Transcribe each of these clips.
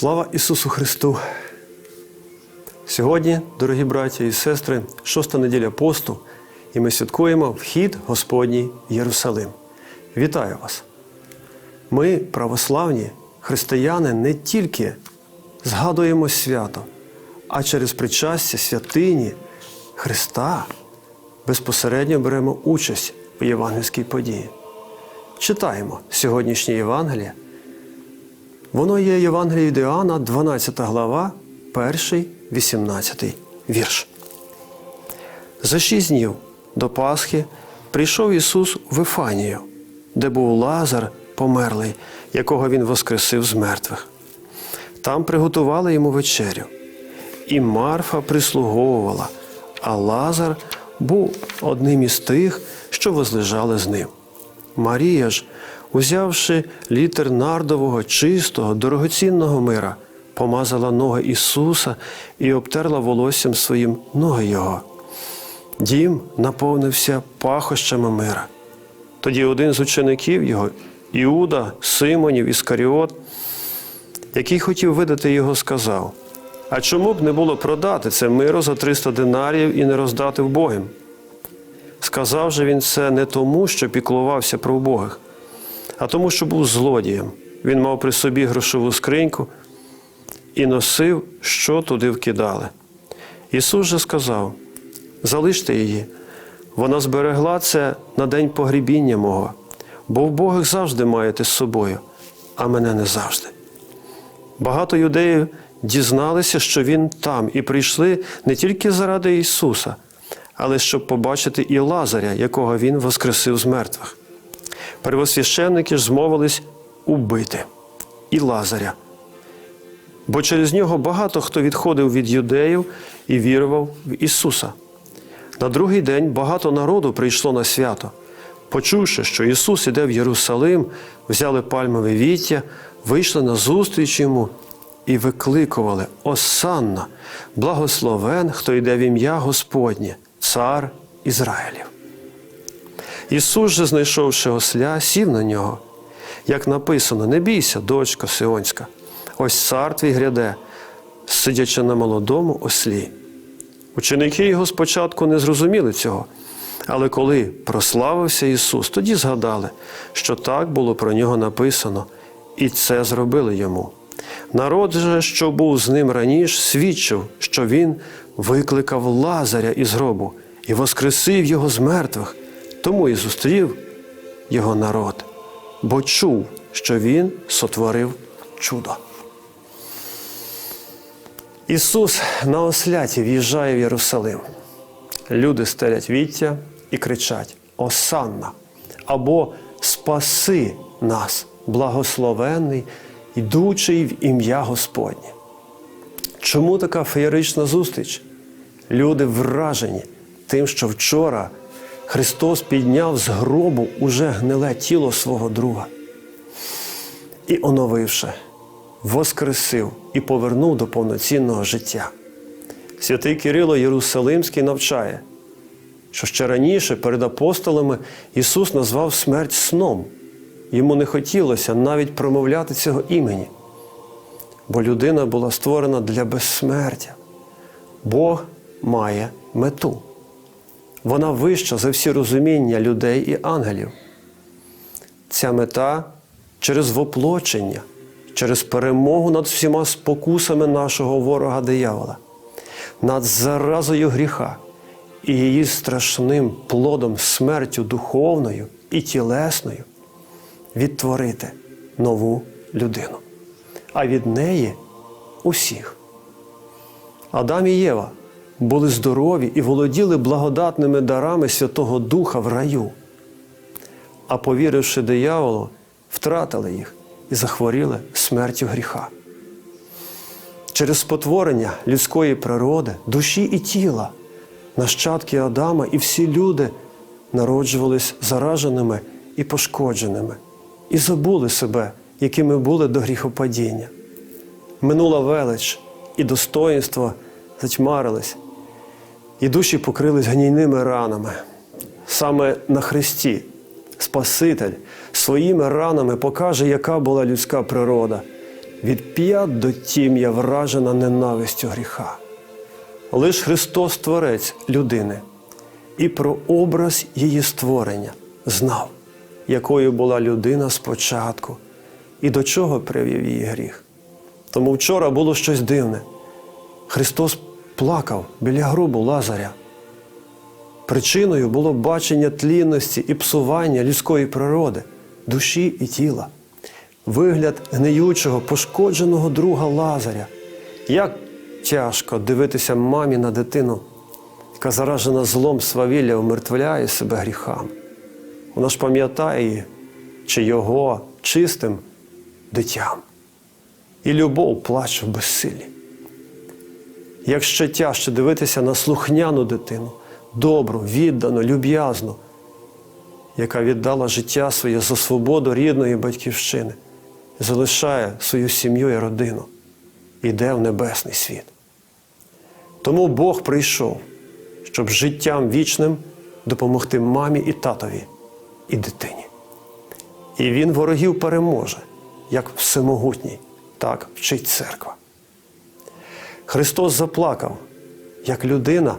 Слава Ісусу Христу! Сьогодні, дорогі браті і сестри, шоста неділя посту, і ми святкуємо вхід Господній Єрусалим. Вітаю вас! Ми, православні християни, не тільки згадуємо свято, а через причастя святині Христа безпосередньо беремо участь у євангельській події. Читаємо сьогоднішнє Євангеліє. Воно є Євангеліє від Іоанна, 12 глава, 1, 18 вірш. За шість днів до Пасхи прийшов Ісус у Вифанію, де був Лазар померлий, якого Він воскресив з мертвих. Там приготували йому вечерю. І Марфа прислуговувала, а Лазар був одним із тих, що возлежали з ним. Марія ж, узявши літр нардового, чистого, дорогоцінного мира, помазала ноги Ісуса і обтерла волоссям своїм ноги Його. Дім наповнився пахощами мира. Тоді один з учеників його, Іуда, Симонів Іскаріот, який хотів видати його, сказав: А чому б не було продати це миро за 300 динаріїв і не роздати вбогим? Сказав же він це не тому, що піклувався про вбогих, а тому, що був злодієм. Він мав при собі грошову скриньку і носив, що туди вкидали. Ісус же сказав: залиште її, вона зберегла це на день погрібіння мого, бо вбогих завжди маєте з собою, а мене не завжди. Багато юдеїв дізналися, що Він там, і прийшли не тільки заради Ісуса, але щоб побачити і Лазаря, якого Він воскресив з мертвих. Первосвященники ж змовились убити і Лазаря. Бо через нього багато хто відходив від юдеїв і вірував в Ісуса. На другий день багато народу прийшло на свято. Почувши, що Ісус іде в Єрусалим, взяли пальмове віття, вийшли на зустріч йому і викликували Осанна, благословен, хто йде в ім'я Господнє, цар Ізраїлів. Ісус же, знайшовши осля, сів на нього. Як написано, не бійся, дочко Сионська, ось цар твій гряде, сидячи на молодому ослі. Ученики його спочатку не зрозуміли цього, але коли прославився Ісус, тоді згадали, що так було про нього написано, і це зробили йому. Народ же, що був з ним раніше, свідчив, що він викликав Лазаря із гробу і воскресив його з мертвих, тому і зустрів його народ, бо чув, що він сотворив чудо. Ісус на осляті в'їжджає в Єрусалим. Люди стелять віття і кричать: Осанна! або Спаси нас, благословенний, йдучий в ім'я Господнє. Чому така феєрична зустріч? Люди вражені тим, що вчора Христос підняв з гробу уже гниле тіло свого друга і, оновивши, воскресив і повернув до повноцінного життя. Святий Кирило Єрусалимський навчає, що ще раніше перед апостолами Ісус назвав смерть сном. Йому не хотілося навіть промовляти цього імені, бо людина була створена для безсмертя. Бог має мету. Вона вища за всі розуміння людей і ангелів. Ця мета через воплочення, через перемогу над всіма спокусами нашого ворога диявола, над заразою гріха і її страшним плодом смертю духовною і тілесною відтворити нову людину, а від неї усіх. Адам і Єва були здорові і володіли благодатними дарами Святого Духа в раю, а повіривши дияволу, втратили їх і захворіли смертю гріха. Через спотворення людської природи, душі і тіла, нащадки Адама і всі люди народжувались зараженими і пошкодженими, і забули себе, якими були до гріхопадіння. Минула велич і достоїнство затьмарились, і душі покрились гнійними ранами. Саме на Христі Спаситель своїми ранами покаже, яка була людська природа, від п'ят до тім'я вражена ненавистю гріха. Лиш Христос Творець людини і про образ її створення знав, якою була людина спочатку і до чого привів її гріх. Тому вчора було щось дивне. Христос плакав біля гробу Лазаря. Причиною було бачення тлінності і псування людської природи, душі і тіла, вигляд гниючого, пошкодженого друга Лазаря. Як тяжко дивитися мамі на дитину, яка заражена злом свавілля умертвляє себе гріхами. Вона ж пам'ятає чи його чистим дитям. І любов плаче в безсилі. Як ще тяжче дивитися на слухняну дитину, добру, віддану, люб'язну, яка віддала життя своє за свободу рідної батьківщини, залишає свою сім'ю і родину, іде в небесний світ. Тому Бог прийшов, щоб життям вічним допомогти мамі і татові і дитині. І він ворогів переможе, як всемогутній, так вчить церква. Христос заплакав, як людина,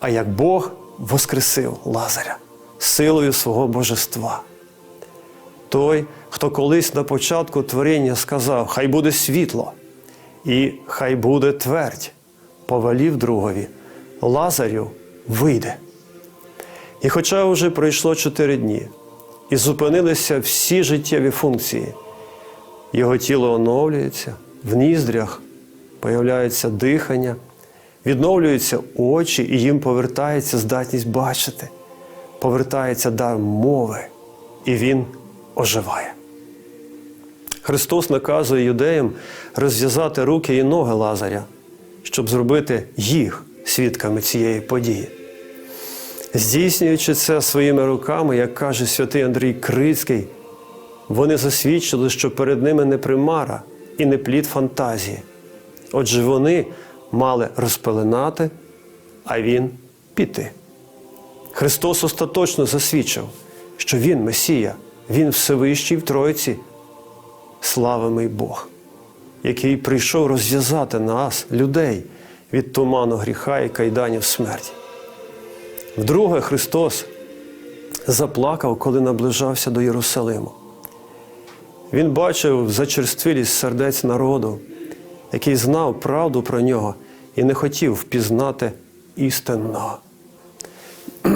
а як Бог воскресив Лазаря силою свого божества. Той, хто колись на початку творіння сказав, хай буде світло, і хай буде твердь, повелів другові, Лазарю вийде. І хоча вже пройшло чотири дні, і зупинилися всі життєві функції, його тіло оновлюється, в ніздрях появляється дихання, відновлюються очі, і їм повертається здатність бачити, повертається дар мови, і він оживає. Христос наказує юдеям розв'язати руки і ноги Лазаря, щоб зробити їх свідками цієї події. Здійснюючи це своїми руками, як каже святий Андрій Крицький, вони засвідчили, що перед ними не примара і не плід фантазії. Отже, вони мали розпеленати, а він піти. Христос остаточно засвідчив, що Він Месія, Він Всевищий в Тройці, славимий Бог, який прийшов розв'язати нас, людей, від туману гріха і кайданів смерті. Вдруге, Христос заплакав, коли наближався до Єрусалиму. Він бачив зачерствілість сердець народу, який знав правду про нього і не хотів впізнати істинного.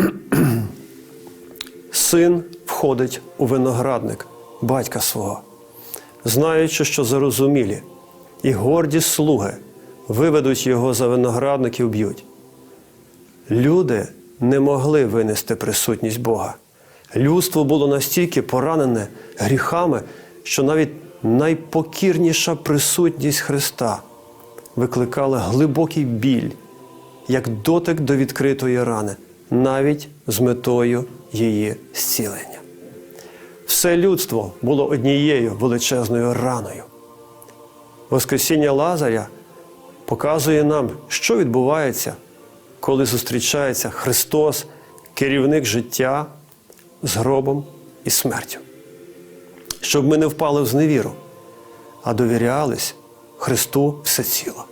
Син входить у виноградник батька свого, знаючи, що зарозумілі, і горді слуги виведуть його за виноградник і вб'ють. Люди не могли винести присутність Бога. Людство було настільки поранене гріхами, що навіть найпокірніша присутність Христа викликала глибокий біль, як дотик до відкритої рани, навіть з метою її зцілення. Все людство було однією величезною раною. Воскресіння Лазаря показує нам, що відбувається, коли зустрічається Христос, керівник життя з гробом і смертю. Щоб ми не впали в зневіру, а довірялись Христу всеціло.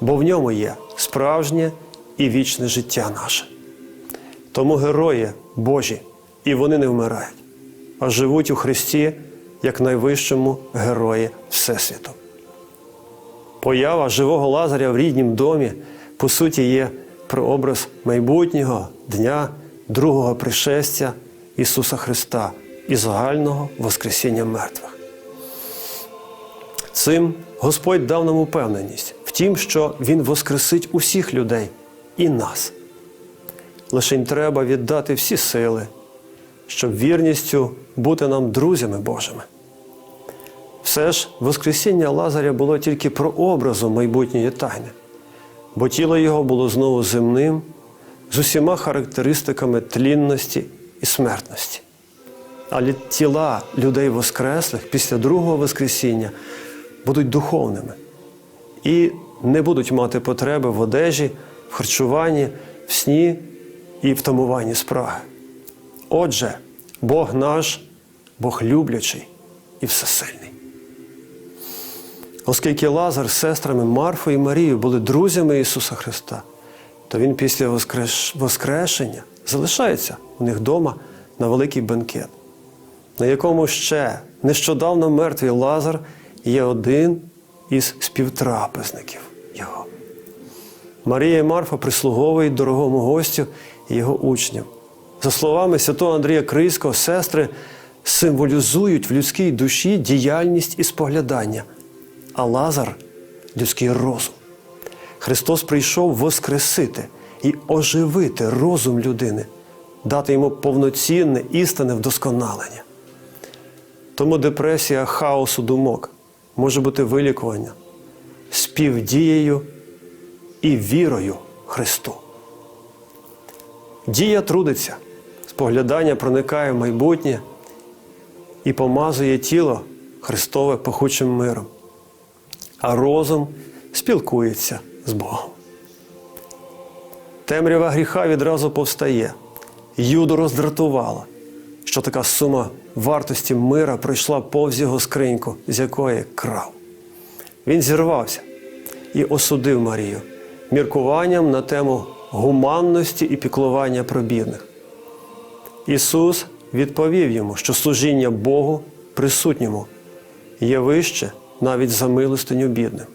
Бо в ньому є справжнє і вічне життя наше. Тому герої Божі, і вони не вмирають, а живуть у Христі як найвищому герої Всесвіту. Поява живого Лазаря в ріднім домі, по суті, є прообраз майбутнього дня другого пришестя Ісуса Христа і загального Воскресіння мертвих. Цим Господь дав нам упевненість в тім, що Він воскресить усіх людей і нас. Лишень треба віддати всі сили, щоб вірністю бути нам друзями Божими. Все ж Воскресіння Лазаря було тільки прообразом майбутньої тайни, бо тіло його було знову земним, з усіма характеристиками тлінності і смертності. Але тіла людей Воскреслих після другого Воскресіння будуть духовними і не будуть мати потреби в одежі, в харчуванні, в сні і втамуванні спраги. Отже, Бог наш, Бог люблячий і всесильний. Оскільки Лазар з сестрами Марфою і Марією були друзями Ісуса Христа, то Він після воскреш... Воскрешення залишається у них вдома на великий бенкет, на якому ще нещодавно мертвий Лазар є один із співтрапезників його. Марія і Марфа прислуговують дорогому гостю і його учням. За словами святого Андрія Крийського, сестри символізують в людській душі діяльність і споглядання, а Лазар людський розум. Христос прийшов воскресити і оживити розум людини, дати йому повноцінне істинне вдосконалення. Тому депресія хаосу думок може бути вилікування співдією і вірою Христу. Дія трудиться, споглядання проникає в майбутнє і помазує тіло Христове пахучим миром, а розум спілкується з Богом. Темрява гріха відразу повстає. Юду роздратувала, що така сума вартості мира пройшла повз його скриньку, з якої крав. Він зірвався і осудив Марію міркуванням на тему гуманності і піклування про бідних. Ісус відповів йому, що служіння Богу присутньому є вище навіть за милостиню бідним.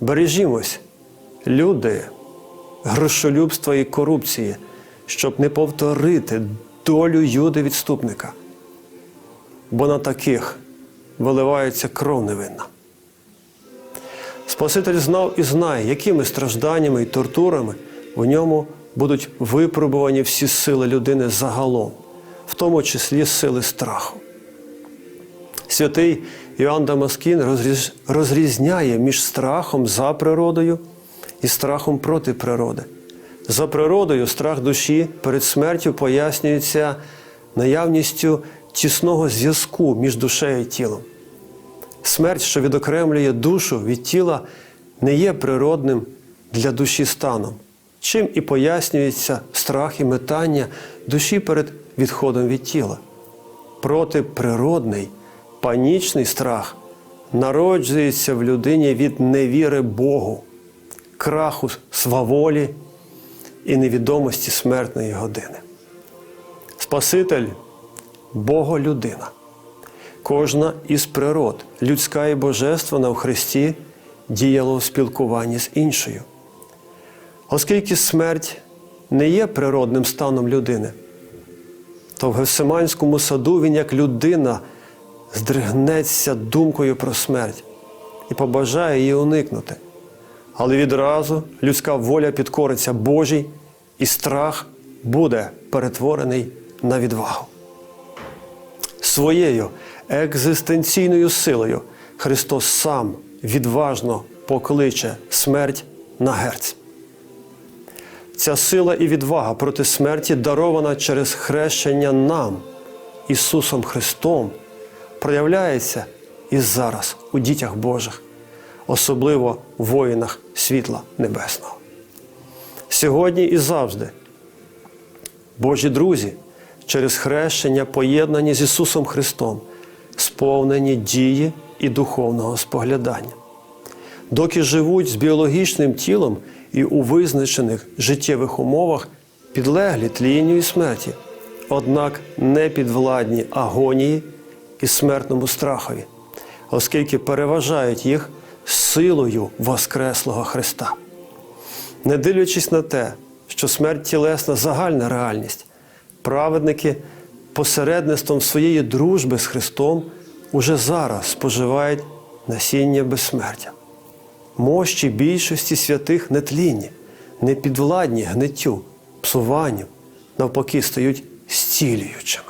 Бережімось, люди, грошолюбства і корупції, щоб не повторити долю юди відступника, бо на таких виливається кров невинна. Спаситель знав і знає, якими стражданнями і тортурами в ньому будуть випробувані всі сили людини загалом, в тому числі сили страху. Святий Іоанн Дамаскін розрізняє між страхом за природою і страхом проти природи. За природою страх душі перед смертю пояснюється наявністю тісного зв'язку між душею і тілом. Смерть, що відокремлює душу від тіла, не є природним для душі станом, чим і пояснюється страх і метання душі перед відходом від тіла. Протиприродний, панічний страх народжується в людині від невіри Богу, краху сваволі і невідомості смертної години. Спаситель Боголюдина. Кожна із природ, людська і божественна в Христі, діяла у спілкуванні з іншою. Оскільки смерть не є природним станом людини, то в Гефсиманському саду він як людина здригнеться думкою про смерть і побажає її уникнути. Але відразу людська воля підкориться Божій, і страх буде перетворений на відвагу. Своєю екзистенційною силою Христос сам відважно покличе смерть на герць. Ця сила і відвага проти смерті дарована через хрещення нам, Ісусом Христом, проявляється і зараз у дітях Божих, особливо в воїнах світла небесного. Сьогодні і завжди Божі друзі через хрещення поєднані з Ісусом Христом, сповнені дії і духовного споглядання. Доки живуть з біологічним тілом і у визначених життєвих умовах підлеглі тлінню і смерті, однак не підвладні агонії і смертному страхові, оскільки переважають їх силою Воскреслого Христа. Не дивлячись на те, що смерть тілесна загальна реальність, праведники посередництвом своєї дружби з Христом уже зараз споживають насіння безсмертя. Мощі більшості святих нетлінні, не підвладні гниттю, псуванню, навпаки, стають зцілюючими.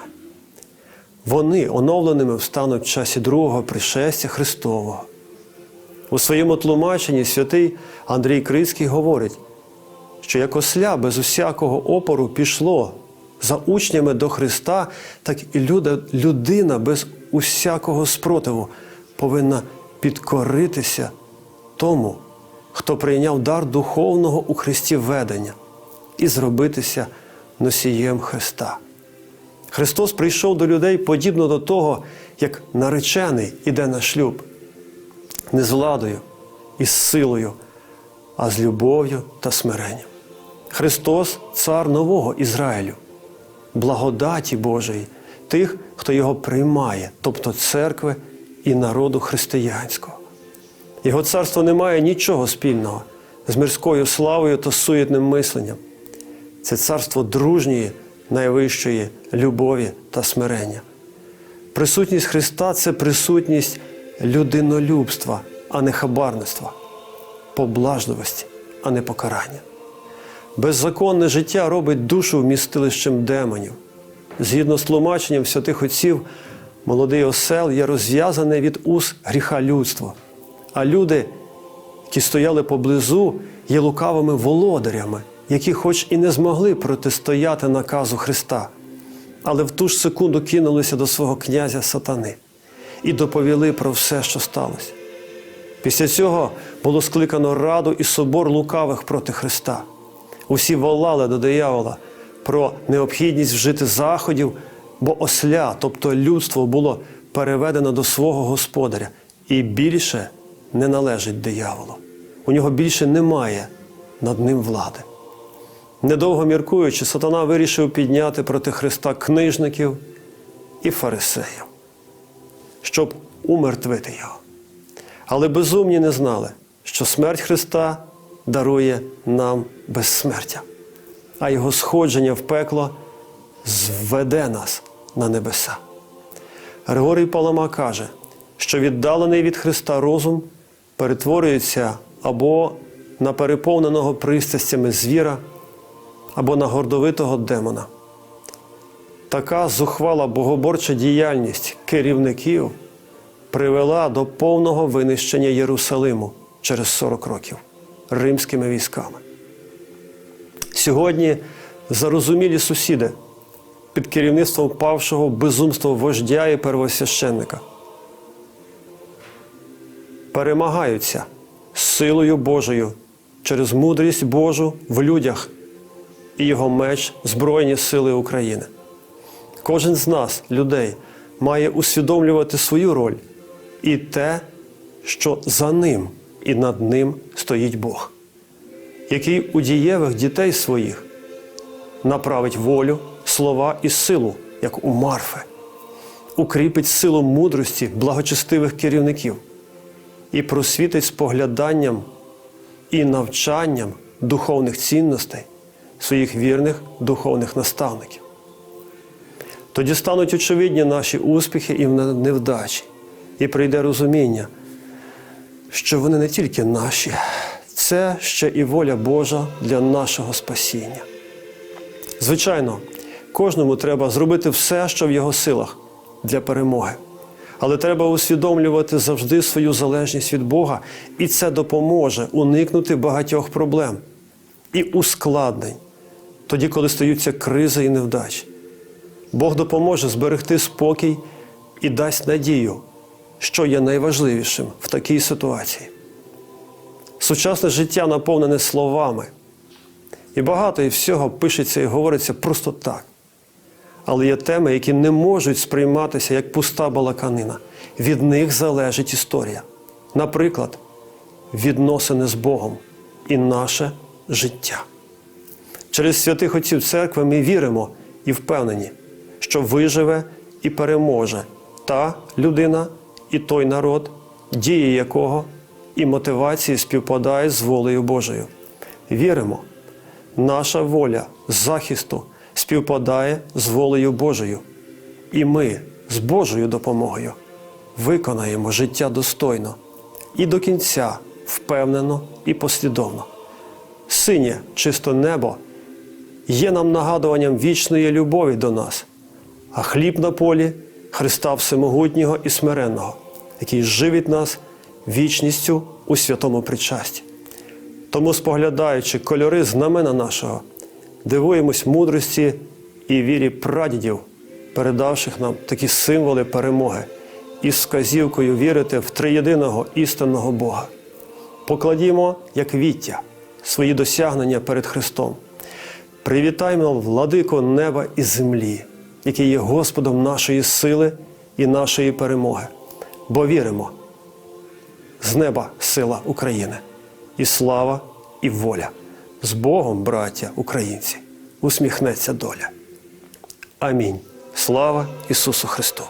Вони оновленими встануть в часі другого пришестя Христового. У своєму тлумаченні святий Андрій Крицький говорить, що як осля без усякого опору пішло за учнями до Христа, так і людина без усякого спротиву повинна підкоритися тому, хто прийняв дар духовного у Христі ведення і зробитися носієм Христа. Христос прийшов до людей подібно до того, як наречений іде на шлюб. не з владою і з силою, а з любов'ю та смиренням. Христос цар нового Ізраїлю, благодаті Божої, тих, хто його приймає, тобто церкви і народу християнського. Його царство не має нічого спільного з мирською славою та суєтним мисленням. Це царство дружньої, найвищої любові та смирення. Присутність Христа це присутність людинолюбства, а не хабарництва, поблажливості, а не покарання. Беззаконне життя робить душу вмістилищем демонів. Згідно з тлумаченням святих отців, молодий осел є розв'язаний від уз гріха людства, а люди, які стояли поблизу, є лукавими володарями, які, хоч і не змогли протистояти наказу Христа, але в ту ж секунду кинулися до свого князя сатани і доповіли про все, що сталося. Після цього було скликано раду і собор лукавих проти Христа. Усі волали до диявола про необхідність вжити заходів, бо осля, тобто людство, було переведено до свого господаря і більше не належить дияволу. У нього більше немає над ним влади. Недовго міркуючи, сатана вирішив підняти проти Христа книжників і фарисеїв, щоб умертвити його. Але безумні не знали, що смерть Христа дарує нам безсмертя, а Його сходження в пекло зведе нас на небеса. Григорій Палама каже, що віддалений від Христа розум перетворюється або на переповненого пристрастями звіра, або на гордовитого демона. Така зухвала богоборча діяльність керівників привела до повного винищення Єрусалиму через 40 років римськими військами. Сьогодні зарозумілі сусіди під керівництвом павшого безумства вождя і первосвященника перемагаються силою Божою через мудрість Божу в людях і його меч Збройні Сили України. Кожен з нас, людей, має усвідомлювати свою роль і те, що за ним і над ним стоїть Бог, який у дієвих дітей своїх направить волю, слова і силу, як у Марфи, укріпить силу мудрості благочестивих керівників і просвітить спогляданням і навчанням духовних цінностей своїх вірних духовних наставників. Тоді стануть очевидні наші успіхи і невдачі, і прийде розуміння, що вони не тільки наші, це ще і воля Божа для нашого спасіння. Звичайно, кожному треба зробити все, що в його силах для перемоги. Але треба усвідомлювати завжди свою залежність від Бога, і це допоможе уникнути багатьох проблем і ускладнень, тоді, коли стаються кризи і невдачі. Бог допоможе зберегти спокій і дасть надію, що є найважливішим в такій ситуації. Сучасне життя наповнене словами, і багато і всього пишеться і говориться просто так. Але є теми, які не можуть сприйматися як пуста балаканина. Від них залежить історія. Наприклад, відносини з Богом і наше життя. Через святих отців церкви ми віримо і впевнені, що виживе і переможе та людина і той народ, дії якого і мотивації співпадають з волею Божою. Віримо, наша воля захисту співпадає з волею Божою, і ми з Божою допомогою виконаємо життя достойно і до кінця впевнено і послідовно. Синє чисто небо є нам нагадуванням вічної любові до нас, а хліб на полі Христа Всемогутнього і смиренного, який живить нас вічністю у святому причасті. Тому, споглядаючи кольори знамена нашого, дивуємось мудрості і вірі прадідів, передавших нам такі символи перемоги, із сказівкою вірити в триєдиного істинного Бога. Покладімо, як віття, свої досягнення перед Христом. Привітаймо владико неба і землі, який є Господом нашої сили і нашої перемоги, бо віримо, з неба сила України. І слава, і воля. З Богом, браття українці, усміхнеться доля. Амінь. Слава Ісусу Христу!